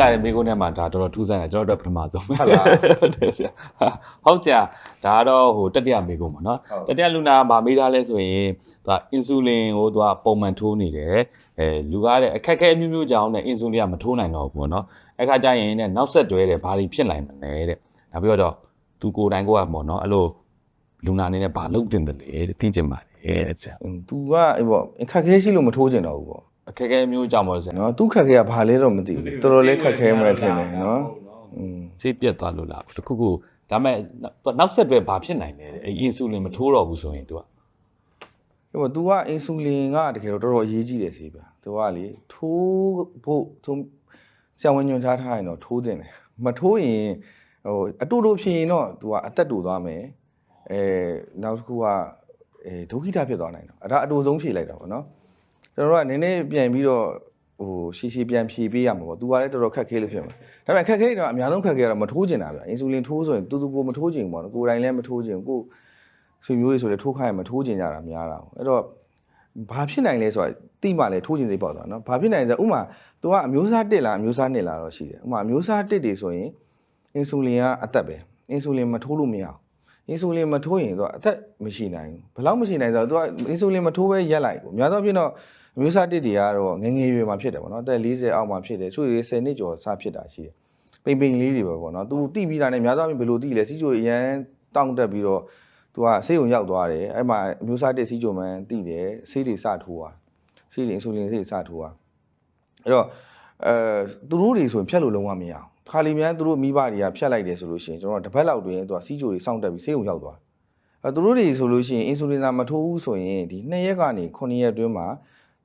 လာတဲ့မိကုန်းထဲမှာဒါတော်တော်ထူးဆန်းတယ်ကျွန်တော်တို့ပထမဆုံးဟုတ်လားဟုတ်တယ်ဆရာဟုတ်ဆရာဒါကတော့ဟိုတတိယမိကုန်းပေါ့နော်ဟုတ်တတိယလူနာဗာမေးထားလဲဆိုရင်သူကအင်ဆူလင်ကိုသူကပုံမှန်ထိုးနေတယ်အဲလူကားတဲ့အခက်အခဲအမျိုးမျိုးကြောင့်နဲ့အင်ဆူလင်ကမထိုးနိုင်တော့ဘူးပေါ့နော်အဲ့ခါကျရင်တဲ့နောက်ဆက်တွဲတယ်ဘာတွေဖြစ်နိုင်မလဲတဲ့နောက်ပြီးတော့သူကိုယ်တိုင်ကိုကပေါ့နော်အဲ့လိုလူနာအနေနဲ့ဘာလုပ်တင်တယ်လဲတဲ့သိချင်ပါတယ်တဲ့ဆရာ။ तू ကအေးပေါ့ခက်ခဲရှိလို့မထိုးကျင်တော့ဘူးပေါ့ အခက်အခဲအမျိုးကြောင့်ပေါ့ဆရာ ။နော် तू ခက်ခဲကဘာလဲတော့မသိဘူး။တော်တော်လေးခက်ခဲမှထင်တယ်နော်။อืม ဆေးပြတ်သွားလို့လားတခုခုဒါမဲ့သူကနောက်ဆက်တွဲဘာဖြစ်နိုင်လဲတဲ့အဲ့အင်ဆူလင်မထိုးတော့ဘူးဆိုရင်သူက အေးပေါ့ तू ကအင်ဆူလင်ကတကယ်တော့တော်တော်အရေးကြီးတယ်ဆေးဗျာ။ तू ကလေထိုးဖို့သူဆရာဝန်ညွှန်ကြားထားရင်တော့ထိုးတင်တယ်။မထိုးရင်ဟိုအတူတူဖြစ်ရင်တော့ तू ကအသက်တူသွားမယ်။အဲနောက်တစ်ခုကအဲဒုက္ခိတဖြစ်သွားနိုင်တော့အဲ့ဒါအတူဆုံးဖြေလိုက်တာပေါ့နော်။ ကျွန်တော်တို့ကနည်းနည်းပြန်ပြီးတော့ဟိုရှီရှီပြန်ဖြေပေးရမှာပေါ့။ तू ကလည်းတော်တော်ခက်ခဲလို့ဖြစ်မှာ။ဒါပေမဲ့ခက်ခဲတော့အများဆုံးခက်ခဲကတော့မထိုးကျင်တာဗျာ။အင်ဆူလင်ထိုးဆိုရင်တူတူကိုမထိုးကျင်ဘူးပေါ့နော်။ကိုယ်တိုင်လည်းမထိုးကျင်ဘူးကိုယ်ဆွေမျိုးတွေဆိုလည်းထိုးခိုင်းရင်မထိုးကျင်ကြတာများတာပေါ့။အဲ့တော့ ဘာဖြစ်နိုင်လဲဆိုတာတိမှလည်းထိုးကျင်စိတ်ပေါ့သွားနော်ဘာဖြစ်နိုင်လဲဆိုဥမာ तू ကအမျိုးစားတစ်လားအမျိုးစားနှစ်လားတော့ရှိတယ်ဥမာအမျိုးစားတစ်တွေဆိုရင်အင်ဆူလင်ကအသက်ပဲအင်ဆူလင်မထိုးလို့မရအောင်အင်ဆူလင်မထိုးရင် तू အသက်မရှိနိုင်ဘူးဘယ်လောက်မရှိနိုင်ဆိုတော့ तू ကအင်ဆူလင်မထိုးပဲရက်လိုက်ကိုအများသောအားဖြင့်တော့ အမျိုးစားတစ်တွေကတော့ငယ်ငယ်ရွယ်မှာဖြစ်တယ်ပေါ့နော်အသက်40အောက်မှာဖြစ်တယ်ချို့တွေ10နှစ်ကျော်စဖြစ်တာရှိတယ်ပိန်ပိန်လေးတွေပဲပေါ့နော် तू တိပြီးတာနဲ့အများသောအားဖြင့်ဘယ်လိုတိလဲစီချိုအရန်တောင့်တက်ပြီးတော့သူကဆေးရုံရောက်သွားတယ်အဲ့မှာအမျိုးစားတစ်စီးကြုံမှန်းတိတယ်ဆေးတွေစထိုးသွားဆေးတွေအင်ဆူလင်ဆေးတွေစထိုးသွားအဲ့တော့အဲသူတို့တွေဆိုရင်ဖြတ်လို့လုံးဝမရအောင်ခါလီမြန်သူတို့မိဘတွေကဖြတ်လိုက်တယ်ဆိုလို့ရှိရင်ကျွန်တော်တို့တစ်ပတ်လောက်တွင်သူကစီးကြိုတွေစောင့်တက်ပြီးဆေးရုံရောက်သွားအဲသူတို့တွေဆိုလို့ရှိရင်အင်ဆူလင်သာမထိုးဘူးဆိုရင်ဒီ2ရက်ကနေ9ရက်အတွင်းမှာ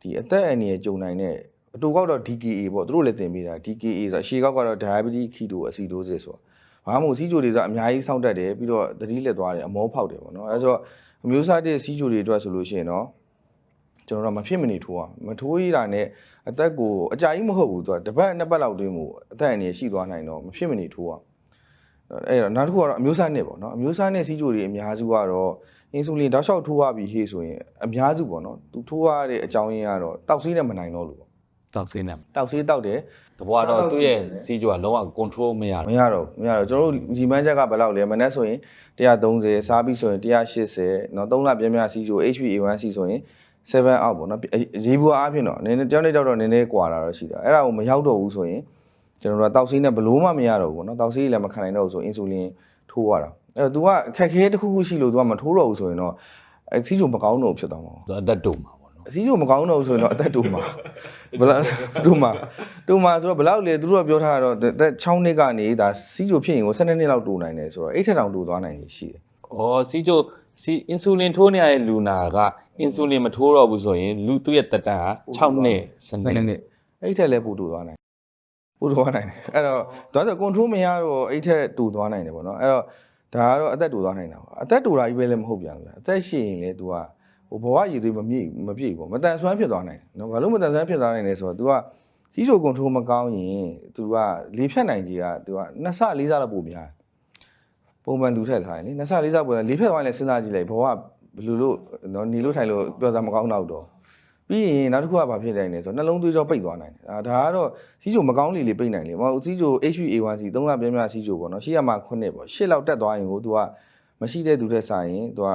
ဒီအသက်အန္တရာယ်ကြုံနိုင်တဲ့အတူကောက်တော့ DKA ပေါ့သူတို့လည်းသင်ပေးတာ DKA ဆိုတာအရှေကောက်ကတော့ diabetes ketoacidosis ဆိုတာဘာမှမဟုတ်စီးကြိုတွေဆိုအများကြီးစောင့်တက်တယ်ပြီးတော့သတိလက်သွားတယ်အမောဖောက်တယ်ပေါ့နော်အဲဆိုတော့အမျိုးစားတဲ့စီးကြိုတွေအတွက်ဆိုလို့ရှိရင်တော့ကျွန်တော်တို့မဖြစ်မနေထိုးအောင်မထိုးရတာနဲ့အသက်ကိုအကြာကြီးမဟုတ်ဘူးသူကတစ်ပတ်နှစ်ပတ်လောက်တွင်းမှုအသက်အန္တရာယ်ရှိသွားနိုင်တော့မဖြစ်မနေထိုးအောင် အဲ့တော့နောက်တစ်ခုကတော့အမျိုးစားနဲ့ပေါ့နော်အမျိုးစားနဲ့စီးကြိုတွေအများစုကတော့အင်ဆူလင်တောက်လျှောက်ထိုးရပြီဟေ့ဆိုရင်အများစုပေါ့နော်သူထိုးရတဲ့အကြောင်းရင်းကတော့တောက်ဆေးနဲ့မနိုင်တော့လို့ပေါ့တောက်ဆေးနဲ့တောက်ဆေးတောက်တယ်တဘွားတော့သူ့ရဲ့စီးကြိုကလုံးဝ control မရဘူးမရတော့မရတော့ကျွန်တော်တို့ဒီမန်းချက်ကဘယ်လောက်လဲမနေ့ဆိုရင်130စားပြီးဆိုရင်180နော်3လပြင်းပြစီးကြို HbA1c ဆိုရင်7 out ပေါ့နော်ရေးဘူးအားဖြင့်တော့နည်းနည်းတောင်းနေတော့နည်းနည်းကွာတာတော့ရှိတာအဲ့ဒါကိုမရောက်တော့ဘူးဆိုရင် ကျွန်တော်တို့ကတောက်ဆေးနဲ့ဘလို့မှမရတော့ဘူးပေါ့နော်တောက်ဆေးလည်းမခံနိုင်တော့ဘူးဆိုအင်ဆူလင်ထိုးရတာအဲ့တော့ तू ကအခက်ခဲတစ်ခုခုရှိလို့ तू ကမထိုးတော့ဘူးဆိုရင်တော့အဆီးချိုမကောင်းတော့ဖြစ်သွားမှာပေါ့သူအသက်တုံမှာပေါ့နော်အဆီးချိုမကောင်းတော့ဘူးဆိုရင်တော့အသက်တုံမှာဘလောက်တုံမှာတုံမှာဆိုတော့ဘလောက်လေသူတို့ကပြောထားတာတော့အသက်6နှစ်ကနေဒါဆီးချိုဖြစ်ရင်ကို12နှစ်လောက်တူနိုင်တယ်ဆိုတော့အဲ့ထက်တောင်တူသွားနိုင်ရရှိတယ်ဩဆီးချိုဆီအင်ဆူလင်ထိုးနေရတဲ့လူနာကအင်ဆူလင်မထိုးတော့ဘူးဆိုရင်လူသူ့ရဲ့တက်တန်ဟာ6နှစ်7နှစ်အဲ့ထက်လည်းပိုတူသွားနိုင် ပိုတူသွားနိုင်တယ်အဲ့တော့ဒါဆို control မရတော့အဲ့ထက်တူသွားနိုင်တယ်ပေါ့နော်အဲ့တော့ဒါကတော့အသက်တူသွားနိုင်တာပေါ့အသက်တူတာကြီးပဲလည်းမဟုတ်ပြန်ဘူးအသက်ရှိရင်လည်း तू ကဟိုဘဝရည်သွေးမမြည့်မပြည့်ဘူးမတန်ဆွမ်းဖြစ်သွားနိုင်တယ်နော်ဘာလို့မတန်ဆွမ်းဖြစ်သွားနိုင်လဲဆိုတော့ तू ကကြီးချို control မကောင်းရင် तू ကလေဖြတ်နိုင်ကြီးက तू ကနှစ်ဆလေးဆလောက်ပိုများတယ်ပုံမှန်သူထက်ထားရင်လေနှစ်ဆလေးဆပိုလေဖြတ်သွားရင်လည်းစဉ်းစားကြည့်လိုက်ဘဝဘယ်လိုလို့နော်နေလို့ထိုင်လို့ပြောစားမကောင်းတော့တော့ ပြီးရင်နောက်တစ်ခုကဘာဖြစ်နိုင်လဲဆိုတော့နှလုံးသွေးကြောပိတ်သွားနိုင်တယ်ဒါဒါကတော့စီးချိုမကောင်းလေလေပိတ်နိုင်လေမဟုတ်စီးချို HbA1c 3လပြင်းပြစီးချိုပေါ့နော်ရှိရမှာ9ပေါ့10လောက်တက်သွားရင်ကို तू ကမရှိတဲ့သူထက်ဆိုင်ရင် तू က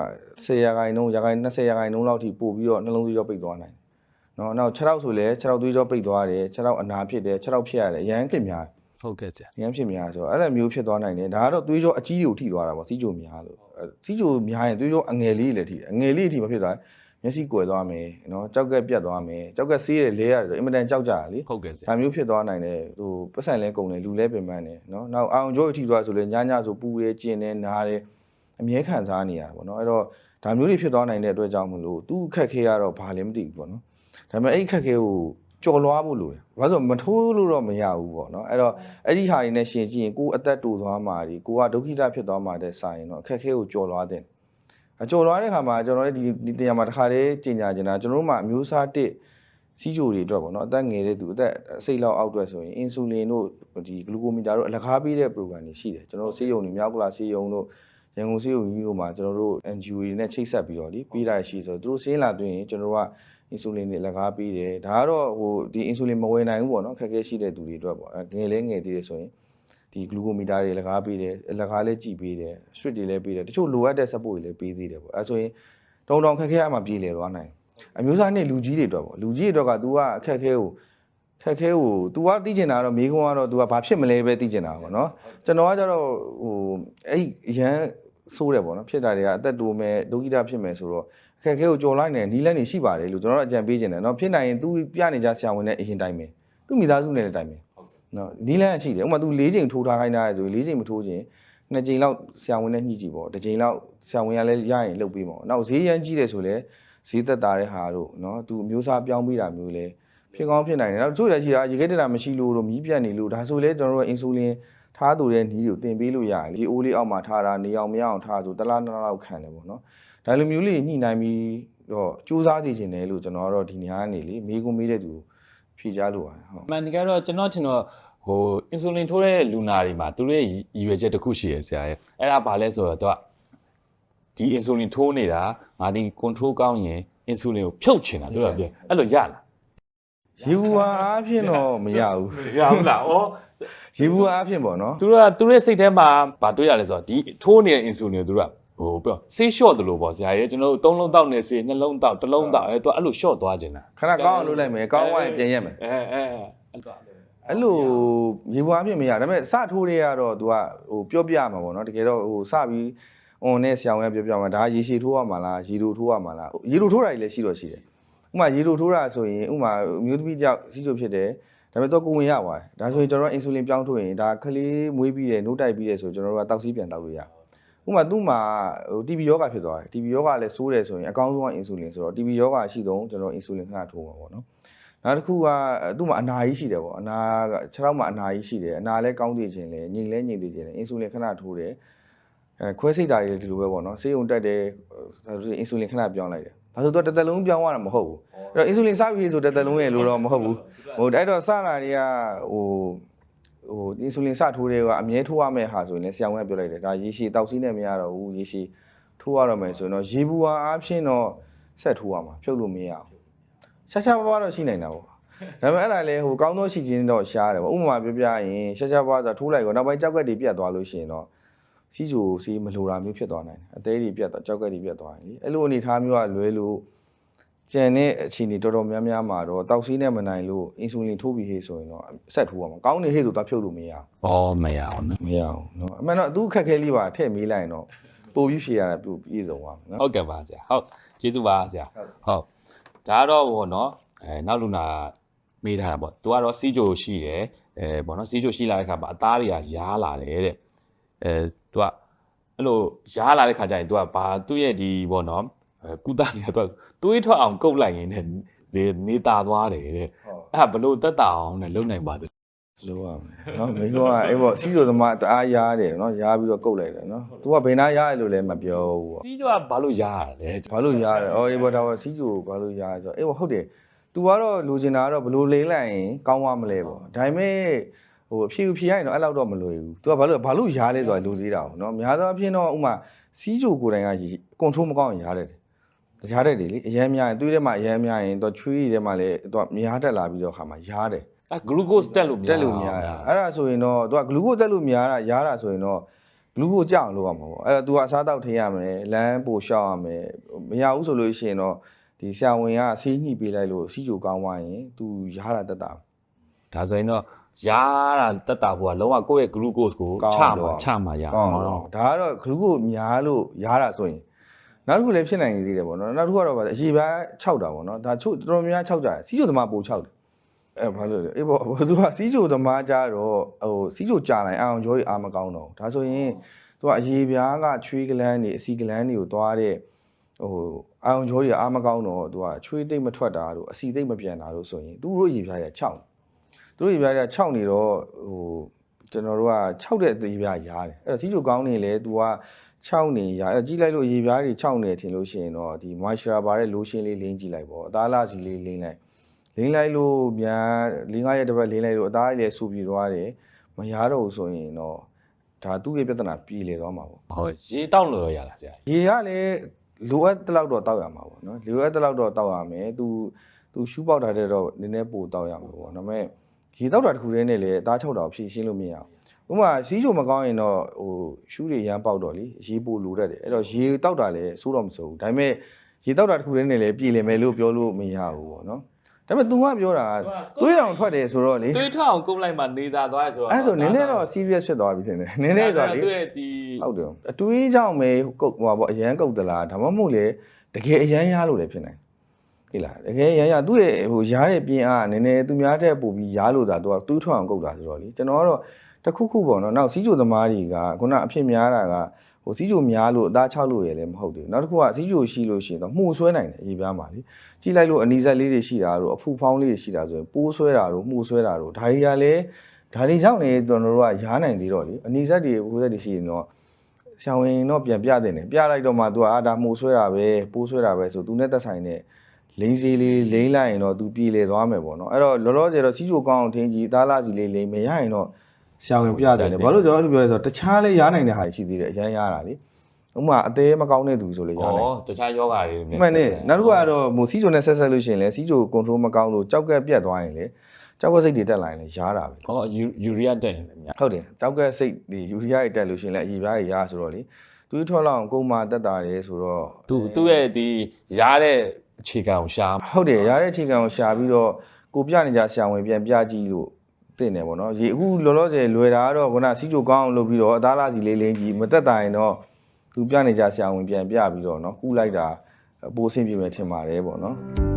10ရာခိုင်နှုန်းရာခိုင်20ရာခိုင်နှုန်းလောက်ထိပို့ပြီးတော့နှလုံးသွေးကြောပိတ်သွားနိုင်တယ်နော်နောက်6ရောက်ဆိုလဲ6ရောက်သွေးကြောပိတ်သွားတယ်6ရောက်အနာဖြစ်တယ်6ရောက်ဖြစ်ရတယ်ရမ်းဖြစ်များတယ်ဟုတ်ကဲ့ဆရာရမ်းဖြစ်များဆိုတော့အဲ့လိုမျိုးဖြစ်သွားနိုင်တယ်ဒါကတော့သွေးကြောအကြီးတွေကိုထိသွားတာပေါ့စီးကြိုများလို့အဲစီးကြိုများရင်သွေးကြောအငယ်လေးတွေလည်းထိတယ်အငယ်လေးတွေထိမဖြစ်သွားရင် မျက်စိကွယ်သွားမယ်နော်ကြောက်ကက်ပြတ်သွားမယ်ကြောက်ကက်ဆေးရလဲရတယ်ဆိုအင်မတန်ကြောက်ကြတာလေဟုတ်ကဲ့ဆရာဒါမျိုးဖြစ်သွားနိုင်တယ်ဟိုပတ်စံလဲကုန်တယ်လူလဲပင်ပန်းတယ်နော်နောက်အောင်ကျိုးအထိသွားဆိုလဲညညဆိုပူတယ်ကျင်တယ်နားတယ်အမြဲခံစားနေရတာပေါ့နော်အဲ့တော့ဒါမျိုးတွေဖြစ်သွားနိုင်တဲ့အတွက်ကြောင့်မလို့သူ့အခက်ခဲကတော့ဘာလည်းမသိဘူးပေါ့နော်ဒါပေမဲ့အဲ့ဒီအခက်ခဲကိုကြော်လွှားဖို့လိုတယ်ဘာလို့လဲဆိုတော့မထိုးလို့တော့မရဘူးပေါ့နော်အဲ့တော့အဲ့ဒီဟာတွေနဲ့ရှင်ကြည့်ရင်ကိုယ်အသက်တူသွားမှာဒီကိုကဒုက္ခိတဖြစ်သွားမှာတဲ့စာရင်တော့အခက်ခဲကိုကြော်လွှားတဲ့ အကျော်လွှားတဲ့ခါမှာကျွန်တော်လည်းဒီဒီတရားမှာတစ်ခါတည်းကြီးညာကျင်တာကျွန်တော်တို့မှာအမျိုးအစားတစ်စီးကြိုတွေအတွက်ပေါ့နော်အသက်ငယ်တဲ့သူအသက်အစိတ်လောက်အောက်အတွက်ဆိုရင်အင်ဆူလင်တို့ဒီဂလူကိုမီတာတို့အလကားပေးတဲ့ program တွေရှိတယ်ကျွန်တော်တို့ဆေးရုံတွေမြောက်ကလာဆေးရုံတို့ရန်ကုန်ဆေးရုံကြီးတို့မှာကျွန်တော်တို့ NGO တွေနဲ့ချိတ်ဆက်ပြီးတော့လीပေးတာရှိဆိုတော့သူတို့ဆေးလာသွင်းရင်ကျွန်တော်တို့ကအင်ဆူလင်တွေလက်ကားပေးတယ်ဒါကတော့ဟိုဒီအင်ဆူလင်မဝယ်နိုင်ဘူးပေါ့နော်ခက်ခဲရှိတဲ့သူတွေအတွက်ပေါ့အဲငယ်လဲငယ်သေးတယ်ဆိုရင် ဒီဂလူကိုမီတာတွေလကားပေးတယ်လကားလည်းကြည့်ပေးတယ် switch တွေလည်းပေးတယ်တချို့လိုအပ်တဲ့ support တွေလည်းပေးသေးတယ်ပေါ့အဲဆိုရင်တုံတောင်ခက်ခဲအမှပြေလည်သွားနိုင်အမျိုးသားနဲ့လူကြီးတွေအတွက်ပေါ့လူကြီးတွေအတွက်က तू ကအခက်ခဲကိုခက်ခဲကို तू ကသိကျင်တာတော့မိခွန်းကတော့ तू ကဘာဖြစ်မလဲပဲသိကျင်တာပေါ့နော်ကျွန်တော်ကကြတော့ဟိုအဲ့အရန်ဆိုးတယ်ပေါ့နော်ဖြစ်တာတွေကအသက်တိုးမဲ့ဒုက္ခိတဖြစ်မယ်ဆိုတော့အခက်ခဲကိုကြော်လိုက်နေနီးလန်းနေရှိပါတယ်လို့ကျွန်တော်တို့အကြံပေးခြင်းတယ်နော်ဖြစ်နိုင်ရင် तू ပြနေကြဆရာဝန်နဲ့အရင်တိုင်းပဲသူ့မိသားစုနဲ့လည်းတိုင်းပဲ နော်နီးလန်းရှိတယ်ဥပမာ तू ၄ချိန်ထိုးထားခိုင်းတာလေဆိုရင်၄ချိန်မထိုးခြင်းနှစ်ချိန်လောက်ဆရာဝန်နဲ့ညှိကြည့်ပေါ့တစ်ချိန်လောက်ဆရာဝန်ကလည်းရရင်လုပ်ပေးပေါ့နောက်ဈေးရမ်းကြီးတယ်ဆိုလဲဈေးသက်တာတဲ့ဟာတို့နော် तू အမျိုးစားပြောင်းပြီးတာမျိုးလဲဖြစ်ကောင်းဖြစ်နိုင်တယ်နောက်တို့လည်းရှိတာရေခဲတက်တာမရှိလို့တို့မီးပြတ်နေလို့ဒါဆိုလဲကျွန်တော်တို့ကအင်ဆူလင်ထားသူတဲ့နီးကိုတင်ပေးလို့ရတယ်ဒီအိုးလေးအောက်မှာထားတာနေအောင်မရအောင်ထားဆိုတလားနှစ်လောက်ခံတယ်ပေါ့နော်ဒါလိုမျိုးလေးညှိနှိုင်းပြီးတော့စူးစမ်းသိချင်တယ်လို့ကျွန်တော်ကတော့ဒီနေရာကနေလေမေးခွန်းမေးတဲ့သူကို ဖြေကြလို့ပါတယ်ဟုတ်အမှန်တကယ်တော့ကျွန်တော်ထင်တော့ဟိုအင်ဆူလင်ထိုးတဲ့လူနာတွေမှာသူတို့ရဲ့ရည်ရွယ်ချက်တစ်ခုရှိရဆရာရဲ့အဲ့ဒါဘာလဲဆိုတော့သူကဒီအင်ဆူလင်ထိုးနေတာငါဒီ control ကောင်းရင်အင်ဆူလင်ကိုဖြုတ်ချင်တာတို့ကပြအဲ့လိုရလားရေဘူးဟာအားဖြင့်တော့မရဘူးရဘူးလားဩရေဘူးဟာအားဖြင့်ပေါ့နော်သူတို့ကသူတို့ရဲ့စိတ်ထဲမှာဗာတွေ့ရလဲဆိုတော့ဒီထိုးနေတဲ့အင်ဆူလင်ကိုသူတို့က ဟိုပြောဆေးလျှော့တယ်လို့ပေါ့ဆရာရဲ့ကျွန်တော်တို့သုံးလုံးတောက်နေဆေးနှလုံးတောက်တစ်လုံးတောက်အဲသူကအဲ့လိုလျှော့သွားခြင်းတာခဏကောင်းအောင်လုပ်လိုက်မယ်ကောင်းသွားရင်ပြန်ရက်မယ်အဲအဲအဲအဲ့လိုရေဘူးအားဖြင့်မရဒါပေမဲ့စထိုးတွေကတော့ तू ကဟိုပြောပြရမှာပေါ့နော်တကယ်တော့ဟိုစပြီး on နဲ့ဆရာဝန်ကပြောပြမှာဒါရေရှည်ထိုးရမှာလားရေလိုထိုးရမှာလားရေလိုထိုးတာကြီးလည်းရှိတော့ရှိတယ်ဥပမာရေလိုထိုးတာဆိုရင်ဥပမာအမျိုးသမီးတယောက်စီးချိုဖြစ်တယ်ဒါပေမဲ့တော့ကိုဝင်ရပါတယ်ဒါဆိုရင်ကျွန်တော်အင်ဆူလင်ပြောင်းထိုးရင်ဒါကလေးမွေးပြီးတယ်နှုတ်တိုက်ပြီးတယ်ဆိုကျွန်တော်တို့ကတောက်စီးပြန်တောက်လို့ရ ဥပမာသူ့မှာဟို TB ယောဂဖြစ်သွားတယ် TB ယောဂလည်းစိုးတယ်ဆိုရင်အကောင်းဆုံးကအင်ဆူလင်ဆိုတော့ TB ယောဂရှိတော့ကျွန်တော်အင်ဆူလင်ခဏထိုးမှာပေါ့နော်နောက်တစ်ခုကသူ့မှာအနာကြီးရှိတယ်ပေါ့အနာကခြေထောက်မှာအနာကြီးရှိတယ်အနာလည်းကောင်းသေးခြင်းလည်းငြိမ်လည်းငြိမ်သေးခြင်းလည်းအင်ဆူလင်ခဏထိုးတယ်အဲခွဲစိတ်တာတွေဒီလိုပဲပေါ့နော်ဆေးရုံတက်တယ်ဒါဆိုရင်အင်ဆူလင်ခဏပြောင်းလိုက်တယ်ဒါဆိုတော့တစ်သက်လုံးပြောင်းရတာမဟုတ်ဘူးအဲ့တော့အင်ဆူလင်စပြီးဆိုတစ်သက်လုံးရဲ့လို့တော့မဟုတ်ဘူးဟိုအဲ့တော့စတာတွေကဟို ဟိုအင်ဆူလင်စထိုးတယ်ကအမြဲထိုးရမယ့်ဟာဆိုရင်လည်းဆရာဝန်ကပြောလိုက်တယ်ဒါရေရှည်တောက်စီးနဲ့မရတော့ဘူးရေရှည်ထိုးရတော့မယ်ဆိုရင်တော့ရေဘူးဟာအားဖြင့်တော့ဆက်ထိုးရမှာဖြုတ်လို့မရအောင်ရှာရှာပါးပါးတော့ရှိနိုင်တာပေါ့ဒါပေမဲ့အဲ့ဒါလည်းဟိုကောင်းသောရှိခြင်းတော့ရှားတယ်ပေါ့ဥပမာပြောပြရင်ရှာရှာပါးဆိုထိုးလိုက်တော့နောက်ပိုင်းကြောက်ကက်တွေပြတ်သွားလို့ရှိရင်တော့စီးချိုစီးမလိုတာမျိုးဖြစ်သွားနိုင်တယ်အသေးတွေပြတ်သွားကြောက်ကက်တွေပြတ်သွားရင်လေအဲ့လိုအနေအထားမျိုးကလွဲလို့ ကျန်တဲ့အခြေအနေတော်တော်များများမှာတော့တောက်ဆီးနဲ့မနိုင်လို့အင်ဆူလင်ထိုးပြီးဟေ့ဆိုရင်တော့ဆက်ထိုးရမှာကောင်းနေဟေ့ဆိုတော့ဖြုတ်လို့မရဘူးဩမရအောင်နော်မရအောင်နော်အမှန်တော့သူ့အခက်ခဲလေးပါထည့်မေးလိုက်ရင်တော့ပို့ပြီးဖြေရတာပို့ပြည့်စုံပါမယ်နော်ဟုတ်ကဲ့ပါဆရာဟုတ်ကျေးဇူးပါဆရာဟုတ်ဒါတော့ဘောနော်အဲနောက်လူနာမေးထားတာပေါ့သူကတော့စီဂျိုရှိတယ်အဲဘောနော်စီဂျိုရှိလာတဲ့ခါမှာအသားတွေကရားလာတယ်တဲ့အဲသူကအဲ့လိုရားလာတဲ့ခါကျရင်သူကဘာသူ့ရဲ့ဒီဘောနော် ကုသနေတော့တွေးထွက်အောင်ကုတ်လိုက်ရင်လည်းနေตาသွားတယ်တဲ့အဲ့ဒါဘလို့တက်တာအောင်နဲ့လုံနိုင်ပါသလဲလိုရမယ်နော်မိလောကအဲ့ပေါ့စီးဆိုသမားတအားရားတယ်နော်ရားပြီးတော့ကုတ်လိုက်တယ်နော် तू ကဘယ်နာရားရလို့လဲမပြောဘူးပေါ့စီးဆိုကဘာလို့ရားရလဲဘာလို့ရားရလဲအော်အဲ့ပေါ့ဒါကစီးဆိုဘာလို့ရားရဆိုအဲ့ပေါ့ဟုတ်တယ် तू ကတော့လိုချင်တာကတော့ဘလို့လိမ့်လိုက်ရင်ကောင်းသွားမလဲပေါ့ဒါပေမဲ့ဟိုအဖြူဖြူရရင်တော့အဲ့လောက်တော့မလွယ်ဘူး तू ကဘာလို့ဘာလို့ရားလဲဆိုတာလိုသေးတာပေါ့နော်များသောအားဖြင့်တော့ဥမာစီးဆိုကိုယ်တိုင်က control မကောင်းရင်ရားတယ် ရားတယ်လေအရမ်းများရင်သူ့ထဲမှာအရမ်းများရင်တော့ချွေးရည်ထဲမှာလည်းသူကများတက်လာပြီးတော့ခါမှာရားတယ်အဲဂလူကို့စ်တက်လို့မရတက်လို့များတာအဲ့ဒါဆိုရင်တော့သူကဂလူကိုတက်လို့များတာရားတာဆိုရင်တော့ဂလူကိုကြောက်အောင်လုပ်ရမှာပေါ့အဲ့တော့ तू ကအစားတောက်ထည့်ရမယ်လမ်းပို့ရှောက်ရမယ်မရဘူးဆိုလို့ရှိရင်တော့ဒီဆရာဝန်ကဆေးညှိပေးလိုက်လို့စီးကြိုကောင်းသွားရင် तू ရားတာတက်တာဒါဆိုရင်တော့ရားတာတက်တာဘုကလုံးဝကိုယ့်ရဲ့ glucose ကိုကောင်းချလို့မှာချမှာရကောင်းအောင်တော့တော့ဒါကတော့ဂလူကိုများလို့ရားတာဆိုရင် နောက်တစ်ခုလည်းဖြစ်နိုင်နေသေးတယ်ပေါ့နော်နောက်တစ်ခုကတော့ဗာအရေပြား6တာပေါ့နော်ဒါချို့တော်တော်များများ6ကြတယ်စီးကြိုသမားပို6တယ်အဲဘာလို့လဲအေးပေါ့သူကစီးကြိုသမားကြတော့ဟိုစီးကြိုကြာလိုက်အောင်ကြောတွေအားမကောင်းတော့ဘူးဒါဆိုရင်သူကအရေပြားကချွေးကလန်းနေအစီကလန်းတွေကိုသွားတဲ့ဟိုအာရုံကြောတွေအားမကောင်းတော့သူကချွေးသိမ့်မထွက်တာတို့အစီသိမ့်မပြန်တာတို့ဆိုရင်သူတို့ရေပြားတွေက6သူတို့ရေပြားတွေက6နေတော့ဟိုကျွန်တော်တို့က6တဲ့အသေးပြားရားတယ်အဲ့တော့စီးချိုကောင်းနေလေသူက 6နေရအဲ့ကြည့်လိုက်လို့ရေပြားတွေ6နေထင်လို့ရှိရင်တော့ဒီ moisture ပါတဲ့ lotion လေးလင်းကြည့်လိုက်ပေါ့အသားလာစီလေးလင်းလိုက်လင်းလိုက်လို့မြန်၄၅ရက်တစ်ပတ်လင်းလိုက်လို့အသားလေးဆူပြီးသွားတယ်မရတော့ဘူးဆိုရင်တော့ဒါသူ့ရဲ့ပြဿနာပြေလည်သွားမှာပေါ့ဟုတ်ရေတောက်လို့ရရလားဆရာရေကလည်းလိုအပ်တဲ့လောက်တော့တောက်ရမှာပေါ့နော်လိုအပ်တဲ့လောက်တော့တောက်ရမယ်သူသူရှူးပေါက်တာတဲ့တော့နည်းနည်းပိုတောက်ရမှာပေါ့ဒါပေမဲ့ရေတောက်တာတစ်ခုတည်းနဲ့လည်းအသားချုပ်တာကိုဖြည့်ရှင်းလို့မရဘူး ဥပမာစီးချိုမကောင်းရင်တော့ဟိုရှူးတွေရမ်းပေါက်တော့လေရေပိုလိုတတ်တယ်အဲ့တော့ရေတောက်တာလည်းစိုးတော့မစိုးဘူးဒါပေမဲ့ရေတောက်တာတစ်ခုတည်းနဲ့လည်းပြည်လည်မယ်လို့ပြောလို့မရဘူးပေါ့နော်ဒါပေမဲ့ तू ကပြောတာကသွေးတောင်ထွက်တယ်ဆိုတော့လေတွေးထောင်ကုန်းလိုက်မှနေသာသွားရဆိုတော့အဲ့ဆိုနည်းနည်းတော့ serious ဖြစ်သွားပြီထင်တယ်နည်းနည်းဆိုတော့လေသူ့ရဲ့ဒီဟုတ်တယ်အတွေးကြောင့်ပဲကုတ်ဟိုပါပေါ့အရန်ကုတ်သလားဒါမှမဟုတ်လေတကယ်အရန်ရလို့လည်းဖြစ်နိုင်ဟိလားတကယ်ရန်ရသူ့ရဲ့ဟိုရားတဲ့ပြင်းအားကနည်းနည်းသူများတဲ့ပို့ပြီးရားလို့သာသူကတွေးထွက်အောင်ကုတ်တာဆိုတော့လေကျွန်တော်ကတော့ တစ်ခုခုပေါ့နော်နောက်စီးချိုသမားတွေကခုနအဖြစ်များတာကဟိုစီးချိုများလို့အသားချောက်လို့ရလည်းမဟုတ်သေးဘူးနောက်တစ်ခုကစီးချိုရှိလို့ရှိရင်တော့မှုဆွဲနိုင်တယ်အရေးပြားမှာလေကြည့်လိုက်လို့အနီးစက်လေးတွေရှိတာတို့အဖူဖောင်းလေးတွေရှိတာဆိုရင်ပိုးဆွဲတာတို့မှုဆွဲတာတို့ဒါတွေကလည်းဒါတွေကြောင့်လေကျွန်တော်တို့ကရားနိုင်သေးတော့လေအနီးစက်တွေဟိုစက်တွေရှိရင်တော့ ရှောင်းရင်တော့ပြန်ပြတင်တယ်ပြလိုက်တော့မှ तू အာဒါမှုဆွဲတာပဲပိုးဆွဲတာပဲဆို तू နဲ့သက်ဆိုင်တဲ့လိမ့်စီလေးလိမ့်လိုက်ရင်တော့ तू ပြေလေသွားမယ်ပေါ့နော်အဲ့တော့လောလောဆယ်တော့စီးချိုကောင်းအောင်ထင်းကြီးသားလာစီလေးလိမ့်မရရင်တော့ ရှောင်းရင်ပြတင်တယ်ဘာလို့ကျွန်တော်အဲ့လိုပြောလဲဆိုတော့တခြားလေးရားနိုင်တဲ့ဟာရှိသေးတယ်အရန်ရတာလေဥပမာအသေးမကောင်းတဲ့သူဆိုလေရားနိုင်ဩတခြားယောဂတွေမှန်တယ်နောက်တစ်ခုကတော့မို့စီးချိုနဲ့ဆက်ဆက်လို့ရှိရင်လေစီးချိုကွန်ထရိုးမကောင်းလို့ကြောက်ကက်ပြတ်သွားရင်လေကြောက်ကက်စိတ်တွေတက်လာရင်လေရားတာပဲဟောယူရီးယားတက်ရင်လည်းများဟုတ်တယ်ကြောက်ကက်စိတ်ဒီယူရီးယားတွေတက်လို့ရှိရင်လည်းအည်ပြားတွေရားဆိုတော့လေသူထွက်လောက်အောင်ကုန်းမာတက်တာတယ်ဆိုတော့သူသူ့ရဲ့ဒီရားတဲ့အခြေခံကိုရှာဟုတ်တယ်ရတဲ့အခြေခံကိုရှာပြီးတော့ကိုပြနေကြဆရာဝန်ပြန်ပြကြည့်လို့ တင်တယ်ပေါ့နော်ရေအခုလောလောဆယ်လွယ်တာကတော့ခုနစီချိုကောင်းအောင်လုပ်ပြီးတော့အသားလာစီလေးလင်းကြီးမတက်တာရင်တော့သူပြနေကြဆရာဝန်ပြန်ပြပြီးတော့နော်ကူးလိုက်တာပိုးဆင်းပြေမယ်ထင်ပါတယ်ပေါ့နော်